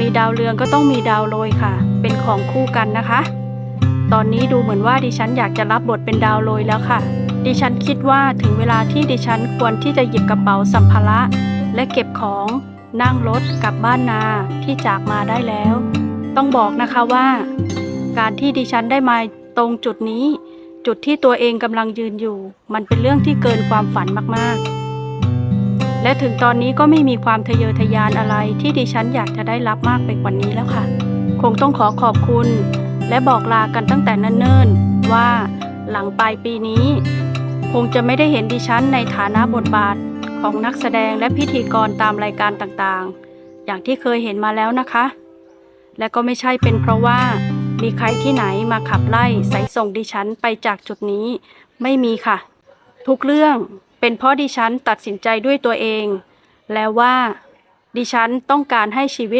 มีดาวเรืองก็ต้องมีดาวโรยค่ะ เป็นของคู่กันนะคะ ตอนนี้ดูเหมือนว่าดิฉันอยากจะรับบทเป็นดาวโรยแล้วค่ะ ดิฉันคิดว่าถึงเวลาที่ดิฉันควรที่จะหยิบกระเป๋าสัมภาระ และเก็บของนั่งรถกลับบ้านนาที่จากมาได้แล้ว ต้องบอกนะคะว่า การที่ดิฉันได้มาตรงจุดนี้ จุดที่ตัวเองกำลังยืนอยู่ มันเป็นเรื่องที่เกินความฝันมากๆ และถึงตอนนี้ก็ไม่มีความทะเยอทะยานอะไรที่ดิฉันอยากจะได้รับมากไปกว่านี้แล้วค่ะ คงต้องขอขอบคุณ และบอกลากันตั้งแต่เนิ่นๆ ว่าหลังปลายปีนี้ คงจะไม่ได้เห็นดิฉันในฐานะบทบาทของนักแสดงและพิธีกรตามรายการต่างๆ อย่างที่เคยเห็นมาแล้วนะคะ และก็ไม่ใช่เป็นเพราะว่ามีใครที่ไหนมาขับไล่ใสายส่งดิฉันไปจากจุดนี้ ไม่มีค่ะ ทุกเรื่อง เป็นเพราะดิฉันตัดสินใจด้วยตัวเอง แล้วว่า ดิฉันต้องการให้ชีวิต